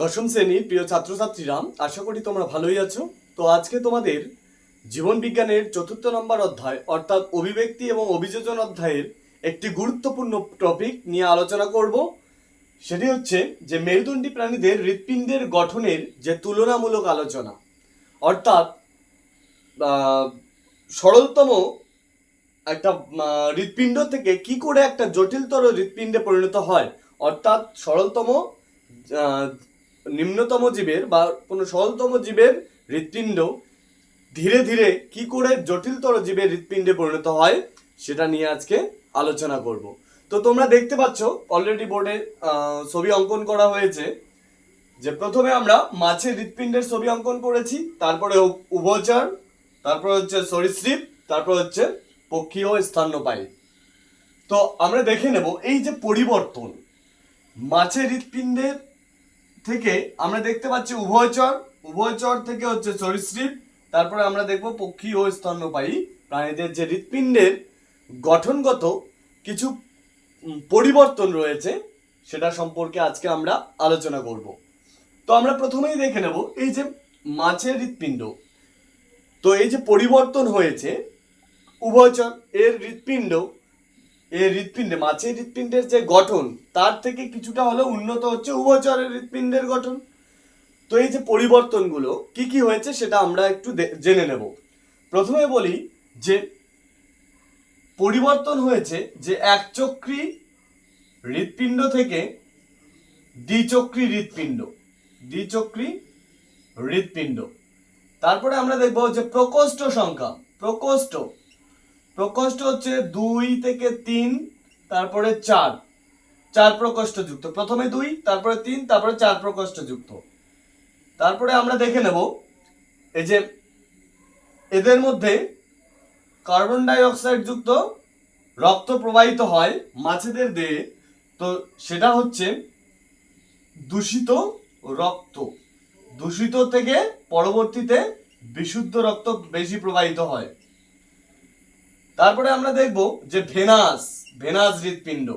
দশম শ্রেণির প্রিয় ছাত্রছাত্রীরা, আশা করি তোমরা ভালোই আছো। তো আজকে তোমাদের জীবন বিজ্ঞানের চতুর্থ নম্বর অধ্যায়, অর্থাৎ অভিব্যক্তি এবং অভিযোজন অধ্যায়ের একটি গুরুত্বপূর্ণ টপিক নিয়ে আলোচনা করব। সেটি হচ্ছে যে মেরুদণ্ডী প্রাণীদের হৃৎপিণ্ডের গঠনের যে তুলনামূলক আলোচনা, অর্থাৎ সরলতম একটা হৃৎপিণ্ড থেকে কি করে একটা জটিলতর হৃৎপিণ্ডে পরিণত হয়, অর্থাৎ সরলতম নিম্নতম জীবের বা কোনো সরলতম জীবের হৃৎপিণ্ড ধীরে ধীরে কি করে জটিলতর জীবের হৃৎপিণ্ডে পরিণত হয়, সেটা নিয়ে আজকে আলোচনা করব। তো তোমরা দেখতে পাচ্ছ অলরেডি বোর্ডে ছবি অঙ্কন করা হয়েছে যে প্রথমে আমরা মাছের হৃৎপিণ্ডের ছবি অঙ্কন করেছি, তারপরে উভচর, তারপর হচ্ছে সরীসৃপ, তারপর হচ্ছে পক্ষী ও স্তন্যপায়ী। তো আমরা দেখে নেব, এই যে পরিবর্তন মাছের হৃৎপিণ্ডের থেকে আমরা দেখতে পাচ্ছি উভয়চর উভয়চর থেকে হচ্ছে সরীসৃপ, তারপরে আমরা দেখব পক্ষী ও স্তন্যপায়ী প্রাণীদের যে হৃৎপিণ্ডের গঠনগত কিছু পরিবর্তন রয়েছে, সেটা সম্পর্কে আজকে আমরা আলোচনা করব। তো আমরা প্রথমেই দেখে নেব এই যে মাছের হৃৎপিণ্ড। তো এই যে পরিবর্তন হয়েছে উভয়চর এর হৃৎপিণ্ড এর হৃৎপিণ্ডে মাছের হৃৎপিণ্ডের যে গঠন, তার থেকে কিছুটা হলেও উন্নত হচ্ছে উভয়চরের হৃৎপিণ্ডের গঠন। তো এই যে পরিবর্তনগুলো, কি কি হয়েছে সেটা আমরা একটু জেনে নেব। প্রথমে বলি যে পরিবর্তন হয়েছে যে একচক্রী হৃৎপিণ্ড থেকে দ্বিচক্রী হৃৎপিণ্ড দ্বিচক্রী হৃৎপিণ্ড। তারপরে আমরা দেখব যে প্রকোষ্ঠ সংখ্যা, প্রকোষ্ঠ প্রকোষ্ঠ হচ্ছে দুই থেকে তিন, তারপরে চার। চার প্রকোষ্ঠ যুক্ত প্রথমে দুই, তারপরে তিন, তারপরে চার প্রকোষ্ঠ যুক্ত তারপরে আমরা দেখে নেব এই যে এদের মধ্যে কার্বন ডাই অক্সাইড যুক্ত রক্ত প্রবাহিত হয় মাছেদের দেহে। তো সেটা হচ্ছে দূষিত রক্ত। দূষিত থেকে পরবর্তীতে বিশুদ্ধ রক্ত বেশি প্রবাহিত হয়। তারপরে আমরা দেখব যে ভেনাস ভেনাস হৃৎপিণ্ড।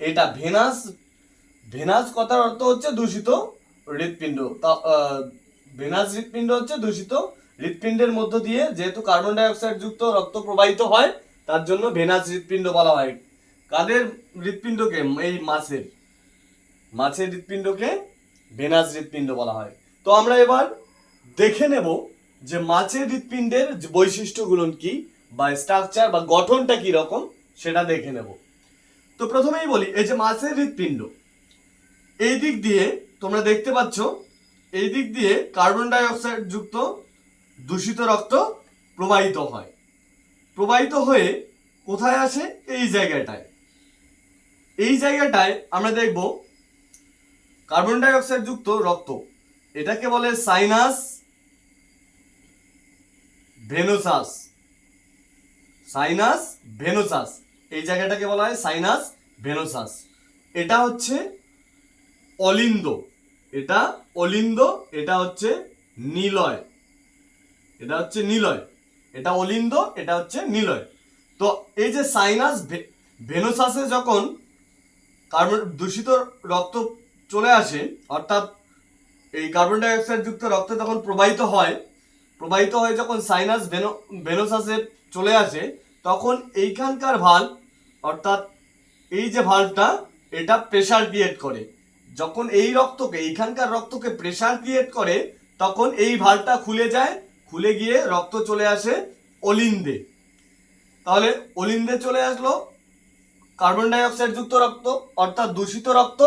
এটা ভেনাস ভেনাস কথার অর্থ হচ্ছে দূষিত হৃৎপিণ্ড। তা- ভেনাস হৃৎপিণ্ড হচ্ছে দূষিত হৃৎপিণ্ডের মধ্য দিয়ে যেহেতু কার্বন ডাই অক্সাইড যুক্ত রক্ত প্রবাহিত হয়, তার জন্য ভেনাস হৃৎপিণ্ড বলা হয়। কাদের হৃৎপিণ্ডকে? এই মাছের। মাছের হৃৎপিণ্ডকে ভেনাস হৃৎপিণ্ড বলা হয়। তো আমরা এবার দেখে নেব যে মাছের হৃৎপিণ্ডের বৈশিষ্ট্যগুলো কি। বা স্ট্রাকচার বা গঠনটা কি রকম, সেটা দেখে নেব। তো প্রথমেই বলি, এই যে মাছের হৃৎপিণ্ড, এই দিক দিয়ে তোমরা দেখতে পাচ্ছ, এই দিক দিয়ে কার্বন ডাই অক্সাইড যুক্ত দূষিত রক্ত প্রবাহিত হয়। প্রবাহিত হয়ে কোথায় আসে? এই জায়গাটায়। এই জায়গাটায় আমরা দেখব কার্বন ডাই অক্সাইড যুক্ত রক্ত। এটাকে বলে সাইনাস ভেনোসাস সাইনাস ভেনোসাস। এই জায়গাটাকে বলা হয় সাইনাস ভেনোসাস। এটা হচ্ছে অলিন্দ। এটা অলিন্দ, এটা হচ্ছে নিলয়। এটা হচ্ছে নিলয়। এটা অলিন্দ, এটা হচ্ছে নিলয়। তো এই যে সাইনাস ভেনোসাসে যখন কার্বন দূষিত রক্ত চলে আসে, অর্থাৎ এই কার্বন ডাই অক্সাইড যুক্ত রক্ত যখন প্রবাহিত হয়, প্রবাহিত হয়ে যখন সাইনাস ভেনো, ভেনোসাসে চলে আসে তখন এইখানকার ভাল্ব অর্থাৎ এই যে ভাল্বটা এটা প্রেসার ক্রিয়েট করে। যখন এই রক্তকে, এইখানকার রক্তকে প্রেসার ক্রিয়েট করে, তখন এই ভাল্বটা খুলে যায়, খুলে গিয়ে রক্ত চলে আসে অলিন্দে। তাহলে অলিন্দে চলে আসলো কার্বন ডাই অক্সাইড যুক্ত রক্ত, অর্থাৎ দূষিত রক্ত।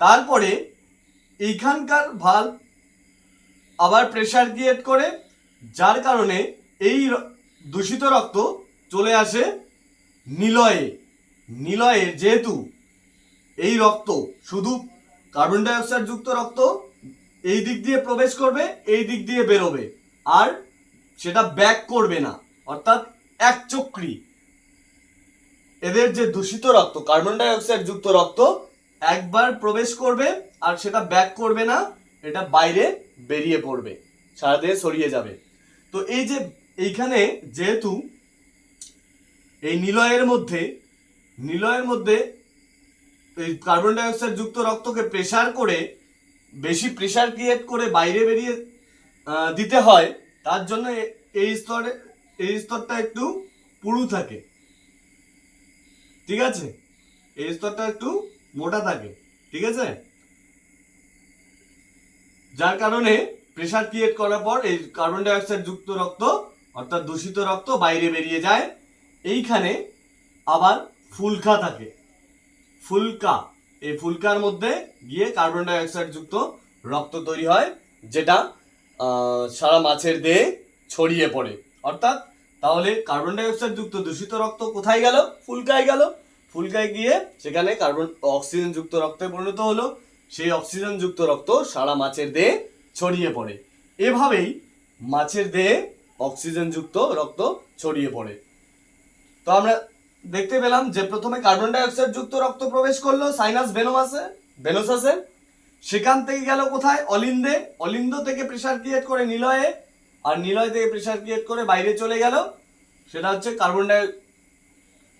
তারপরে এইখানকার ভালো আবার প্রেসার ক্রিয়েট করে, যার কারণে এই দূষিত রক্ত চলে আসে নিলয়ে। নিলয়ে যেহেতু এই রক্ত, শুধু কার্বন ডাই অক্সাইড যুক্ত রক্ত এই দিক দিয়ে প্রবেশ করবে, এই দিক দিয়ে বেরোবে। আর সেটা ব্যাক করবে না, অর্থাৎ এক চক্রি। এদের যে দূষিত রক্ত কার্বন ডাই অক্সাইড যুক্ত রক্ত, একবার প্রবেশ করবে আর সেটা ব্যাক করবে না, এটা বাইরে বেরিয়ে পড়বে, সারা দেহে ছড়িয়ে যাবে। তো এই যে এইখানে যেহেতু এই নিলয়ের মধ্যে নিলয়ের মধ্যে এই কার্বন ডাই অক্সাইড যুক্ত রক্তকে প্রেসার করে, বেশি প্রেশার ক্রিয়েট করে বাইরে বেরিয়ে দিতে হয়, তার জন্য এই স্তরে, এই স্তরটা একটু পুরু থাকে। ঠিক আছে? এই স্তরটা একটু মোটা থাকে। ঠিক আছে? যার কারণে প্রেশার ক্রিয়েট করার পর এই কার্বন ডাই অক্সাইড যুক্ত রক্ত, অর্থাৎ দূষিত রক্ত বাইরে বেরিয়ে যায়। এইখানে আবার ফুলকা থাকে। ফুলকা, এই ফুলকার মধ্যে গিয়ে কার্বন ডাই অক্সাইড যুক্ত রক্ত তৈরি হয়, যেটা সারা মাছের দেহে ছড়িয়ে পড়ে। অর্থাৎ, তাহলে কার্বন ডাই অক্সাইড যুক্ত দূষিত রক্ত কোথায় গেল? ফুলকায় গেল। ফুলকায় গিয়ে সেখানে কার্বন অক্সিজেন যুক্ত রক্তে পরিণত হলো। সেই অক্সিজেন যুক্ত রক্ত সারা মাছের দেহে ছড়িয়ে পড়ে। এভাবেই মাছের দেহে অক্সিজেন যুক্ত রক্ত ছড়িয়ে পড়ে। তো আমরা দেখতে পেলাম যে প্রথমে কার্বন ডাই অক্সাইড যুক্ত রক্ত প্রবেশ করল, সাইনাস ভেনোমাসে ভেনোসাসে সেখান থেকে গেল কোথায়? অলিন্দে। অলিন্দ থেকে প্রেসার ক্রিয়েট করে নিলয়ে। আর নিলয় থেকে প্রেসার ক্রিয়েট করে বাইরে চলে গেল। সেটা হচ্ছে কার্বন ডাই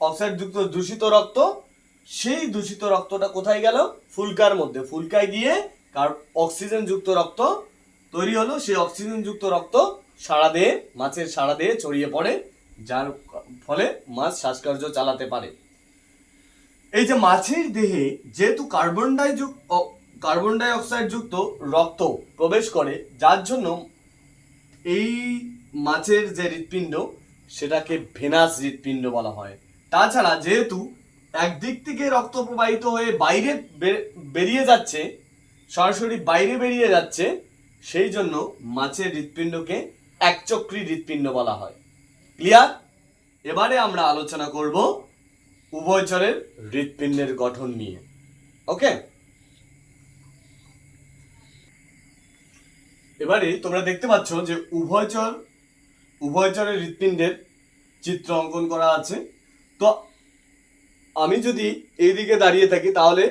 অক্সাইড যুক্ত দূষিত রক্ত। সেই দূষিত রক্তটা কোথায় গেল? ফুলকার মধ্যে। ফুলকায় গিয়ে অক্সিজেন যুক্ত রক্ত তৈরি হলো। সেই অক্সিজেন যুক্ত রক্ত সারা দেহে মাছের সারা দেহে ছড়িয়ে পড়ে। যার ফলে মাছ শ্বাসকার্য চালাতে পারে। এই যে মাছের দেহে যেহেতু carbon di carbon dioxide যুক্ত রক্ত প্রবেশ করে, যার জন্য এই মাছের যে হৃৎপিণ্ড, সেটাকে ভেনাস হৃৎপিণ্ড বলা হয়। তাছাড়া যেহেতু একদিক থেকে রক্ত প্রবাহিত হয়ে বাইরে বেরিয়ে যাচ্ছে, সরাসরি বাইরে বেরিয়ে যাচ্ছে, সেই জন্য মাছের হৃৎপিণ্ডকে একচক্রী হৃৎপিণ্ড বলা হয়। ক্লিয়ার? এবারে আমরা আলোচনা করব উভয়চরের হৃৎপিণ্ডের গঠন নিয়ে। ওকে? এবারে তোমরা দেখতে পাচ্ছ যে উভয়চর উভয়চরের হৃৎপিণ্ডের চিত্র অঙ্কন করা আছে। তো আমি যদি এইদিকে দাঁড়িয়ে থাকি, তাহলে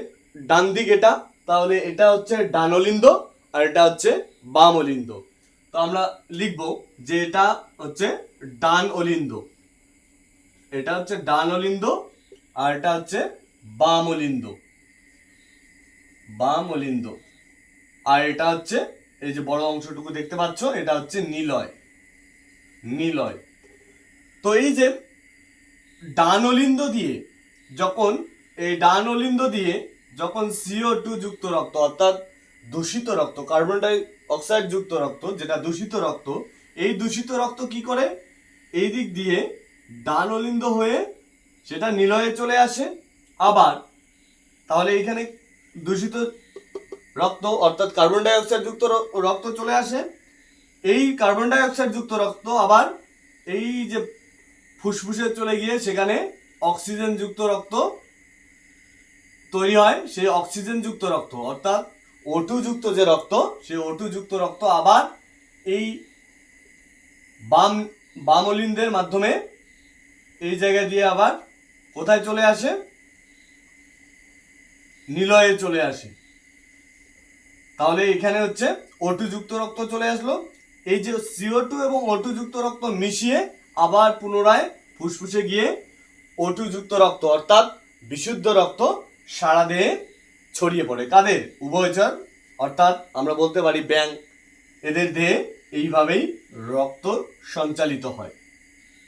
ডান দিক এটা, তাহলে এটা হচ্ছে ডান অলিন্দ আর এটা হচ্ছে বাম অলিন্দ তো আমরা লিখব যে এটা হচ্ছে ডান অলিন্দ। এটা হচ্ছে ডান অলিন্দ আর এটা হচ্ছে বাম অলিন্দ। বাম অলিন্দ। আর এটা হচ্ছে এই যে বড় অংশটুকু দেখতে পাচ্ছ, এটা হচ্ছে নিলয়। নিলয়। তো এই যে ডান অলিন্দ দিয়ে যখন, এই ডান অলিন্দ দিয়ে যখন সিও টু যুক্ত রক্ত, অর্থাৎ দূষিত রক্ত, কার্বন ডাই অক্সাইড যুক্ত রক্ত, যেটা দূষিত রক্ত, এই দূষিত রক্ত কি করে? এই দিক দিয়ে ডান অলিন্দ হয়ে সেটা নিলয়ে চলে আসে। আবার তাহলে এখানে দূষিত রক্ত অর্থাৎ কার্বন ডাই অক্সাইড যুক্ত রক্ত চলে আসে। এই কার্বন ডাই অক্সাইড যুক্ত রক্ত আবার এই যে ফুসফুসে চলে গিয়ে সেখানে অক্সিজেন যুক্ত রক্ত তৈরি হয়, সেই অক্সিজেন যুক্ত রক্ত। অর্থাৎ ওটু যুক্ত যে রক্ত, সেই ওটু যুক্ত রক্ত আবার এই বাম বামলিনদের মাধ্যমে এই জায়গা দিয়ে আবার কোথায় চলে আসে? নিলয়ে চলে আসে। তাহলে এখানে হচ্ছে ওটু যুক্ত রক্ত চলে আসলো। এই যে সিও টু এবং ওটু যুক্ত রক্ত মিশিয়ে আবার পুনরায় ফুসফুসে গিয়ে ওটু যুক্ত রক্ত অর্থাৎ বিশুদ্ধ রক্ত সারা দেহে ছড়িয়ে পড়ে। কাদের? উভয়চর অর্থাৎ আমরা বলতে পারি ব্যাং এদের দেহে এইভাবেই রক্ত সঞ্চালিত হয়।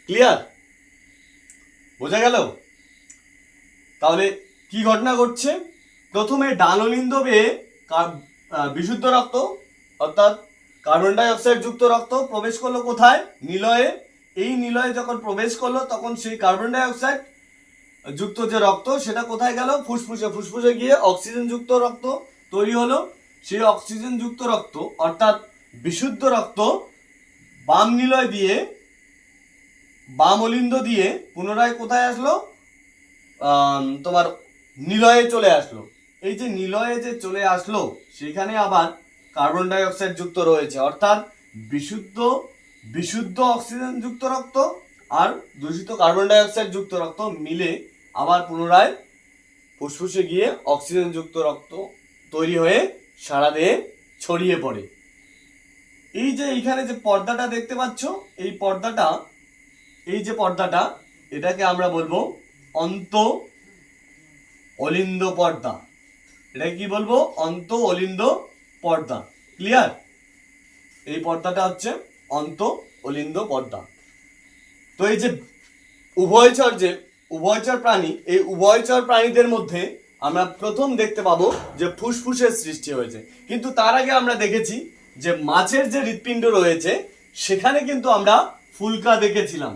ক্লিয়ার বোঝা গেল? তাহলে কি ঘটনা ঘটছে? প্রথমে ডানলিন্দ বেয়ে বিশুদ্ধ রক্ত, অর্থাৎ কার্বন ডাই অক্সাইড যুক্ত রক্ত প্রবেশ করল কোথায়? নিলয়ে। এই নিলয়ে যখন প্রবেশ করল, তখন সেই কার্বন ডাই অক্সাইড যুক্ত যে রক্ত, সেটা কোথায় গেল? ফুসফুসে। ফুসফুসে গিয়ে অক্সিজেন যুক্ত রক্ত তৈরি হলো। সেই অক্সিজেন যুক্ত রক্ত, অর্থাৎ বিশুদ্ধ রক্ত, বাম নিলয় দিয়ে, বাম অলিন্দ দিয়ে পুনরায় কোথায় আসলো? তোমার নিলয়ে চলে আসলো। এই যে নিলয়ে যে চলে আসলো, সেখানে আবার কার্বন ডাই অক্সাইড যুক্ত রয়েছে। অর্থাৎ বিশুদ্ধ বিশুদ্ধ অক্সিজেন যুক্ত রক্ত আর দূষিত কার্বন ডাই অক্সাইড যুক্ত রক্ত মিলে আবার পুনরায় ফুসফুসে গিয়ে অক্সিজেন যুক্ত রক্ত তৈরি হয়ে সারা দেহে ছড়িয়ে পড়ে। এই যে এইখানে যে পর্দাটা দেখতে পাচ্ছ, এই পর্দাটা, এই যে পর্দাটা, এটাকে আমরা বলব অন্ত অলিন্দ পর্দা। এটা কি বলব? অন্ত অলিন্দ পর্দা। ক্লিয়ার এই পর্দাটা হচ্ছে অন্ত অলিন্দ পর্দা। তো এই যে উভয়চর যে, উভয়চর প্রাণী, এই উভয়চর প্রাণীদের মধ্যে আমরা প্রথম দেখতে পাবো যে ফুসফুসের সৃষ্টি হয়েছে। কিন্তু তার আগে আমরা দেখেছি যে মাছের যে হৃৎপিণ্ড রয়েছে, সেখানে কিন্তু আমরা ফুলকা দেখেছিলাম।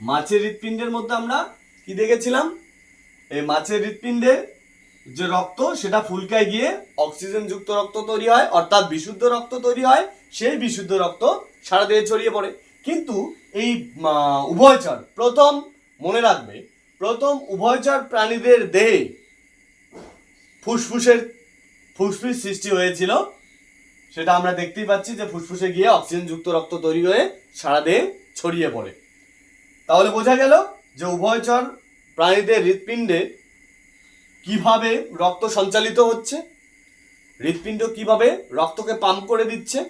মাছের হৃৎপিণ্ডের মধ্যে আমরা কি দেখেছিলাম? এই মাছের হৃৎপিণ্ডের যে রক্ত, সেটা ফুলকায় গিয়ে অক্সিজেন যুক্ত রক্ত তৈরি হয়, অর্থাৎ বিশুদ্ধ রক্ত তৈরি হয়, সেই বিশুদ্ধ রক্ত সারা দেহে ছড়িয়ে পড়ে। কিন্তু এই উভয়চর প্রথম মনে রাখবে, প্রথম উভয়চর প্রাণীদের দেহে ফুসফুসের ফুসফুস সৃষ্টি হয়েছিল সেটা আমরা দেখতেই পাচ্ছি যে ফুসফুসে গিয়ে অক্সিজেন যুক্ত রক্ত তৈরি হয়ে সারা দেহে ছড়িয়ে পড়ে। তাহলে বোঝা গেল যে উভয়চর প্রাণীদের হৃৎপিণ্ডে কীভাবে রক্ত সঞ্চালিত হচ্ছে, হৃৎপিণ্ড কীভাবে রক্তকে পাম্প করে দিচ্ছে।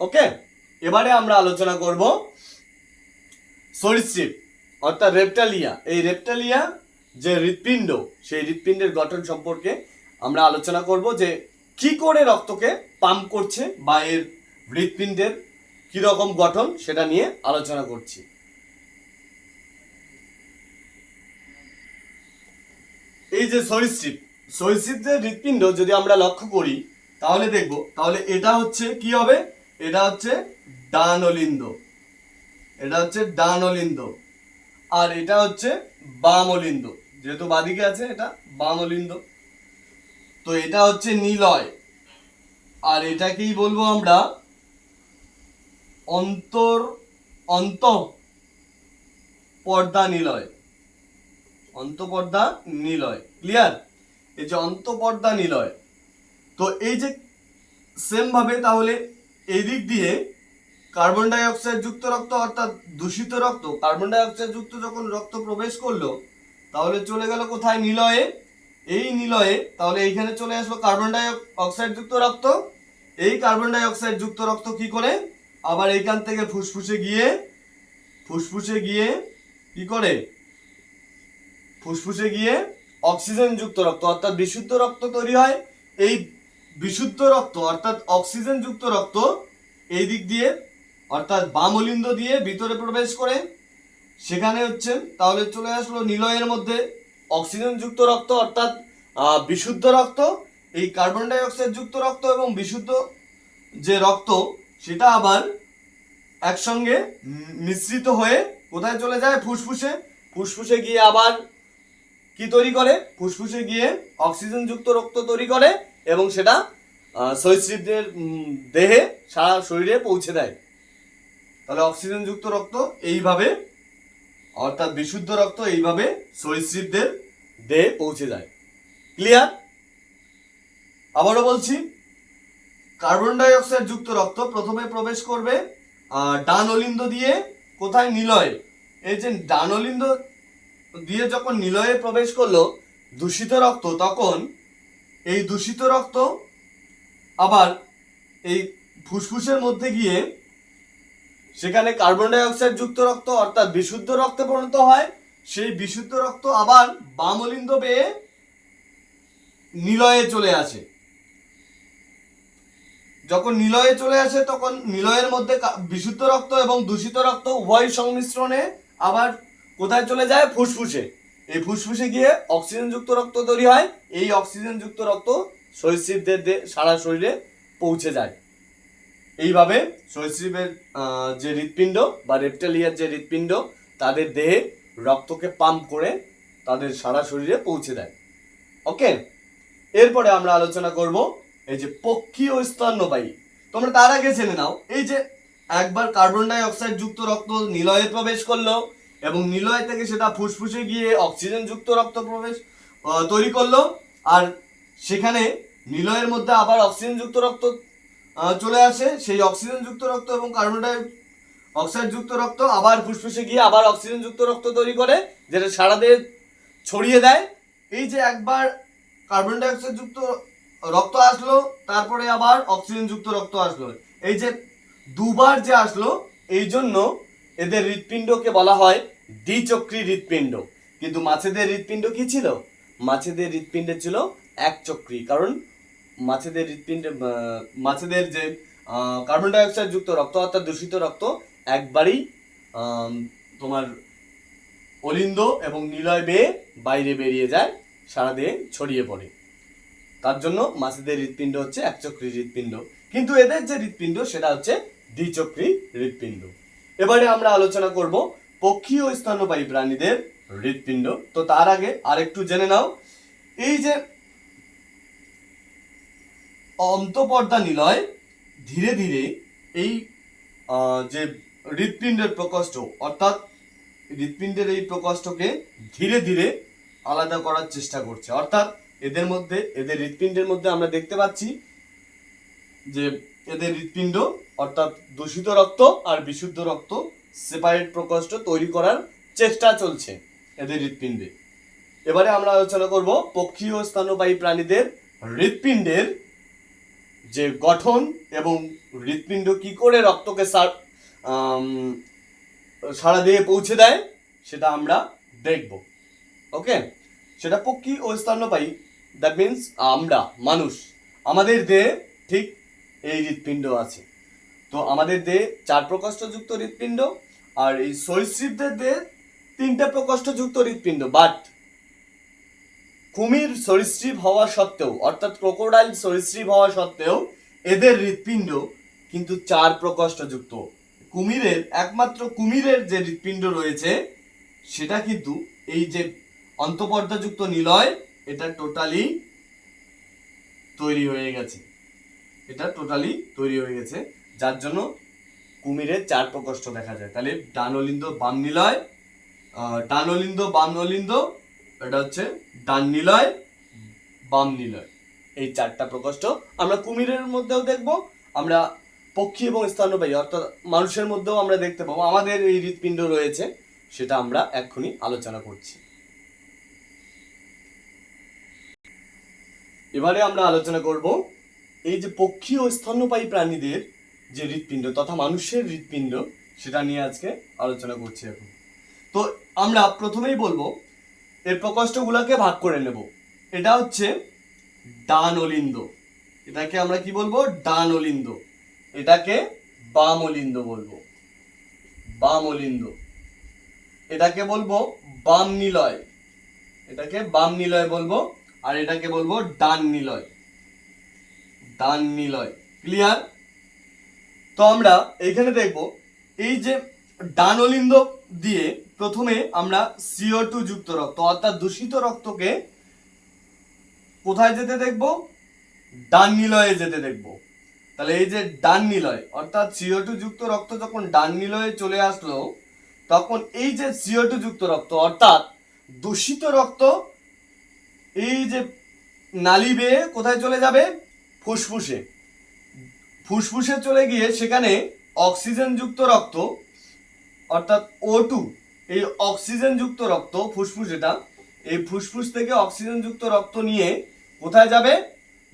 ওকে? এবারে আমরা আলোচনা করব সরীসৃপ, অর্থাৎ রেপটালিয়া। এই রেপটালিয়া যে হৃৎপিণ্ড, সেই হৃৎপিণ্ডের গঠন সম্পর্কে আমরা আলোচনা করব যে কি করে রক্তকে পাম্প করছে বা এর হৃৎপিণ্ডের কি রকম গঠন সেটা নিয়ে আলোচনা করছি। এই যে সরীসৃপ, সরীসৃপদের হৃৎপিণ্ড যদি আমরা লক্ষ্য করি, তাহলে দেখব, তাহলে এটা হচ্ছে কি হবে? এটা হচ্ছে ডান অলিন্দ এটা হচ্ছে ডান অলিন্দ আর এটা হচ্ছে বাম অলিন্দ যেহেতু বাদিকে আছে, এটা বাম অলিন্দ তো এটা হচ্ছে নিলয়। আর এটাকেই বলব আমরা অন্তর, অন্ত পর্দা নিলয়। অন্তপর্দা নিলয়। ক্লিয়ার এই যে অন্তপর্দা নিলয়। তো এই যে সেম ভাবে তাহলে এই দিক দিয়ে কার্বন ডাই অক্সাইড যুক্ত রক্ত অর্থাৎ দূষিত রক্ত কার্বন ডাই অক্সাইড যুক্ত যখন রক্ত প্রবেশ করল, তাহলে চলে গেল কোথায়? নিলয়ে। এই নিলয়ে তাহলে এইখানে চলে আসলো কার্বন ডাই অক্সাইড যুক্ত রক্ত। এই কার্বন ডাই অক্সাইড যুক্ত রক্ত কি করে? আবার এইখান থেকে ফুসফুসে গিয়ে ফুসফুসে গিয়ে কি করে? ফুসফুসে গিয়ে অক্সিজেন যুক্ত রক্ত, অর্থাৎ বিশুদ্ধ রক্ত তৈরি হয়। এই বিশুদ্ধ রক্ত, অর্থাৎ অক্সিজেন যুক্ত রক্ত এই দিক দিয়ে, অর্থাৎ বামলিন্দ দিয়ে ভিতরে প্রবেশ করে। সেখানে হচ্ছে, তাহলে চলে আসলো নিলয়ের মধ্যে। অক্সিজেন যুক্ত রক্ত অর্থাৎ বিশুদ্ধ রক্ত, এই কার্বন ডাই অক্সাইড যুক্ত রক্ত এবং বিশুদ্ধ যে রক্ত, সেটা আবার একসঙ্গে মিশ্রিত হয়ে কোথায় চলে যায়? ফুসফুসে। ফুসফুসে গিয়ে আবার কি তৈরি করে? ফুসফুসে গিয়ে অক্সিজেন যুক্ত রক্ত তৈরি করে এবং সেটা সরীসৃপদের দেহে সারা শরীরে পৌঁছে দেয়। তাহলে অক্সিজেন যুক্ত রক্ত এইভাবে অর্থাৎ বিশুদ্ধ রক্ত এইভাবে সরীসৃপদের দেহে পৌঁছে যায়। ক্লিয়ার আবারও বলছি কার্বন ডাই অক্সাইড যুক্ত রক্ত প্রথমে প্রবেশ করবে ডান অলিন্দ দিয়ে কোথায়? নিলয়ে। এই যে ডান অলিন্দ দিয়ে যখন নিলয়ে প্রবেশ করল, দূষিত রক্ত, তখন এই দূষিত রক্ত আবার এই ফুসফুসের মধ্যে গিয়ে সেখানে কার্বন ডাই অক্সাইড যুক্ত রক্ত অর্থাৎ বিশুদ্ধ রক্তে পরিণত হয়, সেই বিশুদ্ধ রক্ত আবার বামলিন্দ পেয়ে নিলয়ে চলে আসে। যখন নিলয়ে চলে আসে, তখন নিলয়ের মধ্যে বিশুদ্ধ রক্ত এবং দূষিত রক্ত উভয় সংমিশ্রণে আবার কোথায় চলে যায়? ফুসফুসে। এই ফুসফুসে গিয়ে অক্সিজেন যুক্ত রক্ত তৈরি হয়। এই অক্সিজেন যুক্ত রক্ত সরীসৃপদের সারা শরীরে পৌঁছে যায়। এইভাবে সরীসৃপের যে হৃৎপিণ্ড বা রেপটালিয়ার যে হৃৎপিণ্ড, তাদের দেহে রক্তকে পাম্প করে তাদের সারা শরীরে পৌঁছে দেয়। ওকে এরপরে আমরা আলোচনা করব এই যে পক্ষীয় স্তন্যপায়ী। তোমরা তার আগে জেনে নাও, এই যে একবার কার্বন ডাই অক্সাইড যুক্ত রক্ত নিলয়ে প্রবেশ করল এবং নিলয় থেকে সেটা ফুসফুসে গিয়ে অক্সিজেন যুক্ত রক্ত প্রবেশ তৈরি করল, আর সেখানে নিলয়ের মধ্যে আবার অক্সিজেন যুক্ত রক্ত চলে আসে। সেই অক্সিজেন যুক্ত রক্ত এবং কার্বন ডাই অক্সাইড যুক্ত রক্ত আবার ফুসফুসে গিয়ে আবার অক্সিজেন যুক্ত রক্ত তৈরি করে, যেটা সারা দেহে ছড়িয়ে দেয়। এই যে একবার কার্বন ডাই অক্সাইড যুক্ত রক্ত আসলো, তারপরে আবার অক্সিজেন যুক্ত রক্ত আসলো। এই যে দুবার যে আসলো, এই জন্য এদের হৃৎপিণ্ডকে বলা হয় দ্বিচক্রী হৃৎপিণ্ড। কিন্তু মাছেদের হৃৎপিণ্ড কি ছিল? মাছেদের হৃৎপিণ্ড ছিল এক চক্রী কারণ মাছেদের হৃৎপিণ্ডে মাছেদের যে কার্বন ডাই অক্সাইড যুক্ত রক্ত, অর্থাৎ দূষিত রক্ত, একবারেই তোমার অলিন্দ এবং নিলয় বেয়ে বাইরে বেরিয়ে যায় সারা দেহে ছড়িয়ে পড়ে। তার জন্য মাছেদের হৃৎপিণ্ড হচ্ছে একচক্রী হৃৎপিণ্ড। কিন্তু এদের যে হৃৎপিণ্ড, সেটা হচ্ছে দ্বিচক্রী হৃৎপিণ্ড। এবারে আমরা আলোচনা করব পক্ষী ও স্তন্যপায়ী প্রাণীদের হৃৎপিণ্ড। তো তার আগে আরেকটু জেনে নাও, এই যে অন্তপর্দা নিলয় ধীরে ধীরে এই যে হৃৎপিণ্ডের প্রকোষ্ঠ, অর্থাৎ হৃৎপিণ্ডের এই প্রকোষ্ঠকে ধীরে ধীরে আলাদা করার চেষ্টা করছে। অর্থাৎ এদের মধ্যে, এদের হৃৎপিণ্ডের মধ্যে আমরা দেখতে পাচ্ছি যে এদের হৃৎপিণ্ড, অর্থাৎ দূষিত রক্ত আর বিশুদ্ধ রক্ত সেপারেট প্রকোষ্ঠ তৈরি করার চেষ্টা চলছে এদের হৃৎপিণ্ডে। এবারে আমরা আলোচনা করব পক্ষী ও স্তন্যপায়ী প্রাণীদের হৃৎপিণ্ডের যে গঠন এবং হৃৎপিণ্ড কি করে রক্তকে সার সারা দিয়ে পৌঁছে দেয়, সেটা আমরা দেখব। ওকে? সেটা পক্ষী ও স্তন্যপায়ী। দ্যাট মিন্স আমরা, মানুষ, আমাদের দেহে ঠিক এই হৃৎপিণ্ড আছে। তো আমাদের দেহে চার প্রকোষ্ঠযুক্ত হৃৎপিণ্ড আর এই সরীসৃপদের দেহে তিনটা প্রকোষ্ঠযুক্ত হৃৎপিণ্ড। বাট কুমির সরীসৃপ হওয়া সত্ত্বেও, অর্থাৎ ক্রোকোডাইল সরীসৃপ হওয়া সত্ত্বেও এদের হৃৎপিণ্ড কিন্তু চার প্রকোষ্ঠযুক্ত। কুমিরের, একমাত্র কুমিরের যে হৃৎপিণ্ড রয়েছে, সেটা কিন্তু এই যে অন্তঃপর্দাযুক্ত নিলয়, এটা টোটালি তৈরি হয়ে গেছে। এটা টোটালি তৈরি হয়ে গেছে, যার জন্য কুমিরের চার প্রকোষ্ঠ দেখা যায়। তাহলে ডানলিন্দ বাম নিলয় ডানলিন্দ বাম নলিন্দ এটা হচ্ছে ডান নিলয়, বাম নিলয়। এই চারটা প্রকোষ্ঠ আমরা কুমিরের মধ্যেও দেখব, আমরা পক্ষী এবং স্তন্যপায়ী অর্থাৎ মানুষের মধ্যেও আমরা দেখতে পাবো। আমাদের এই হৃৎপিণ্ড রয়েছে, সেটা আমরা এক্ষুনি আলোচনা করছি। এবারে আমরা আলোচনা করব এই যে পক্ষী ও স্তন্যপায়ী প্রাণীদের যে হৃৎপিণ্ড তথা মানুষের হৃৎপিণ্ড, সেটা নিয়ে আজকে আলোচনা করছি এখন। তো আমরা প্রথমেই বলব এর প্রকোষ্ঠগুলোকে ভাগ করে নেব। এটা হচ্ছে ডান অলিন্দ এটাকে আমরা কি বলব? ডান অলিন্দ এটাকে বাম অলিন্দ বলব। বাম অলিন্দ এটাকে বলব বাম নিলয় এটাকে বাম নিলয় বলব আর এটাকে বলব ডান নিলয় ডান নিলয় ক্লিয়ার তো আমরা এখানে দেখব, এই যে ডান অলিন্দ দিয়ে প্রথমে আমরা সিও টু যুক্ত রক্ত, অর্থাৎ দূষিত রক্তকে কোথায় যেতে দেখব? ডান নিলয়ে যেতে দেখব। তাহলে এই যে ডান নিলয়, অর্থাৎ সিও টু যুক্ত রক্ত যখন ডান নিলয়ে চলে আসলো, তখন এই যে সিও টু যুক্ত রক্ত, অর্থাৎ দূষিত রক্ত, এই যে নালি বেয়ে কোথায় চলে যাবে? ফুসফুসে। ফুসফুসে চলে গিয়ে সেখানে অক্সিজেন যুক্ত রক্ত, অর্থাৎ ও টু এই অক্সিজেন যুক্ত রক্ত, ফুসফুস এটা, এই ফুসফুস থেকে অক্সিজেন যুক্ত রক্ত নিয়ে কোথায় যাবে?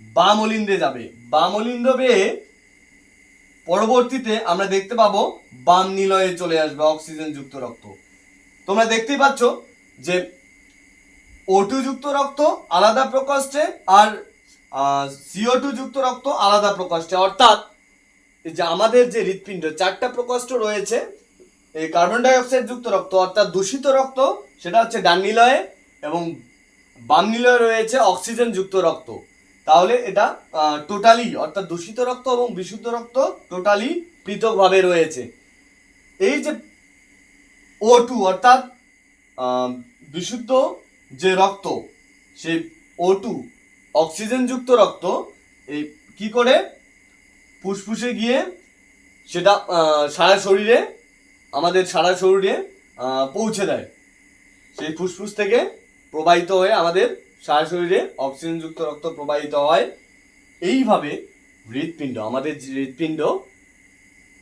বাম অলিন্দে যাবে। বাম অলিন্দ বেয়ে পরবর্তীতে আমরা দেখতে পাবো বাম নিলয়ে চলে আসবে অক্সিজেন যুক্ত রক্ত। তোমরা দেখতেই পাচ্ছ যে ওটু যুক্ত রক্ত আলাদা প্রকোষ্ঠে আর সিও টু যুক্ত রক্ত আলাদা প্রকোষ্ঠে অর্থাৎ যে আমাদের যে হৃৎপিণ্ড, চারটা প্রকোষ্ঠ রয়েছে এই কার্বন ডাই অক্সাইড যুক্ত রক্ত, অর্থাৎ দূষিত রক্ত, সেটা হচ্ছে ডান নিলয়ে এবং বাম নিলয়ে রয়েছে অক্সিজেন যুক্ত রক্ত। তাহলে এটা টোটালি, অর্থাৎ দূষিত রক্ত এবং বিশুদ্ধ রক্ত টোটালি পৃথকভাবে রয়েছে। এই যে ও টু অর্থাৎ বিশুদ্ধ যে রক্ত সেই ও টু অক্সিজেনযুক্ত রক্ত, এই কি করে? ফুসফুসে গিয়ে সেটা সারা শরীরে আমাদের সারা শরীরে পৌঁছে দেয়। সেই ফুসফুস থেকে প্রবাহিত হয়ে আমাদের সারা শরীরে অক্সিজেনযুক্ত রক্ত প্রবাহিত হয়। এইভাবে হৃৎপিণ্ড, আমাদের হৃৎপিণ্ড,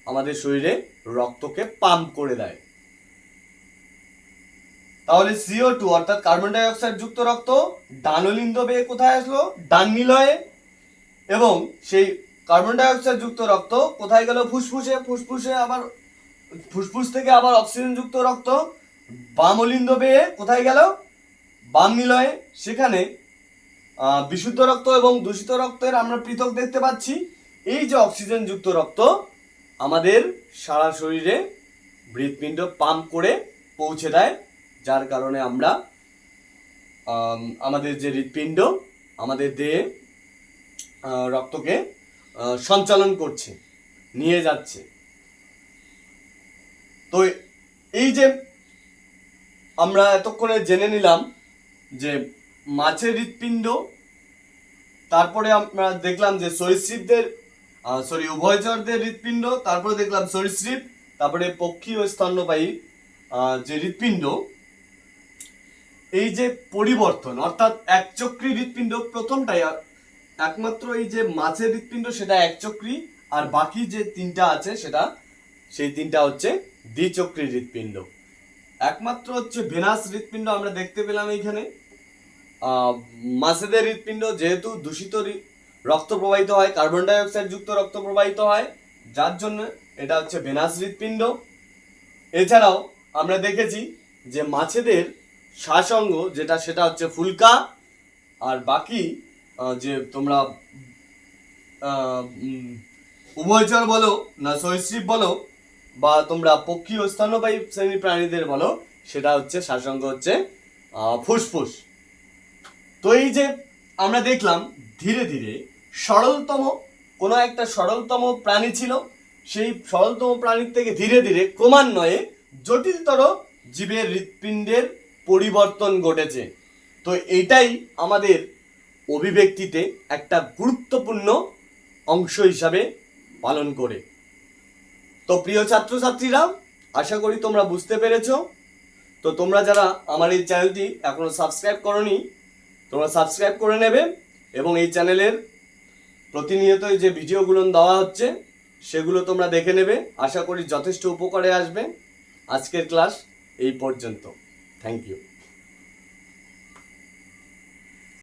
আমাদের শরীরে রক্তকে পাম্প করে দেয়। তাহলে C O two carbon dioxide যুক্ত রক্ত ডানলিন্দ বেয়ে কোথায় আসলো? ডান নিলয়ে এবং সেই কার্বন ডাই অক্সাইড যুক্ত রক্ত কোথায় গেল? ফুসফুসে ফুসফুসে আবার ফুসফুস থেকে আবার অক্সিজেন যুক্ত রক্ত বাম অলিন্দ বেয়ে কোথায় গেল? বাম নিলয়ে সেখানে বিশুদ্ধ রক্ত এবং দূষিত রক্তের আমরা পৃথক দেখতে পাচ্ছি। এই যে অক্সিজেন যুক্ত রক্ত আমাদের সারা শরীরে হৃৎপিণ্ড পাম্প করে পৌঁছে দেয় যার কারণে আমরা আম, আমাদের যে হৃৎপিণ্ড আমাদের দেহে রক্তকে সঞ্চালন করছে নিয়ে যাচ্ছে। তো এই যে আমরা এতক্ষণে জেনে নিলাম যে মাছের হৃৎপিণ্ড তারপরে আমরা দেখলাম যে সরীসৃপদের সরি উভয়চরদের হৃৎপিণ্ড তারপরে দেখলাম সরীসৃপ তারপরে পক্ষী ও স্তন্যপায়ী আহ, যে হৃৎপিণ্ড। এই যে পরিবর্তন অর্থাৎ একচক্রী হৃৎপিণ্ড প্রথমটাই একমাত্র এই যে মাছের হৃৎপিণ্ড সেটা একচক্রী আর বাকি যে তিনটা আছে সেটা সেই তিনটা হচ্ছে দ্বিচক্রী হৃৎপিণ্ড। একমাত্র হচ্ছে ভেনাস হৃৎপিণ্ড আমরা দেখতে পেলাম এইখানে। আহ, মাছেদের হৃৎপিণ্ড যেহেতু দূষিত রক্ত প্রবাহিত হয় কার্বন ডাই অক্সাইড যুক্ত রক্ত প্রবাহিত হয় যার জন্য এটা হচ্ছে ভেনাস হৃৎপিণ্ড। এছাড়াও আমরা দেখেছি যে মাছেদের শ্বাসঙ্গ যেটা সেটা হচ্ছে ফুলকা। আর বাকি যে তোমরা উভয়চর বলো না সরীসৃপ বলো বা তোমরা পক্ষী ও স্তন্যপায়ী শ্রেণির প্রাণীদের বলো, সেটা হচ্ছে শ্বাসঙ্গ হচ্ছে ফুসফুস। তো এই যে আমরা দেখলাম, ধীরে ধীরে সরলতম, কোনো একটা সরলতম প্রাণী ছিল, সেই সরলতম প্রাণীর থেকে ধীরে ধীরে ক্রমান্বয়ে জটিলতর জীবের হৃৎপিণ্ডের পরিবর্তন ঘটেছে। তো এটাই আমাদের অভিব্যক্তিতে একটা গুরুত্বপূর্ণ অংশ হিসাবে পালন করে। তো প্রিয় ছাত্রছাত্রীরা আশা করি তোমরা বুঝতে পেরেছ। তো তোমরা যারা আমার এই চ্যানেলটি এখনও সাবস্ক্রাইব করনি, তোমরা সাবস্ক্রাইব করে নেবে এবং এই চ্যানেলের প্রতিনিয়ত যে ভিডিওগুলো দেওয়া হচ্ছে, সেগুলো তোমরা দেখে নেবে। আশা করি যথেষ্ট উপকারে আসবে। আজকের ক্লাস এই পর্যন্ত। Thank you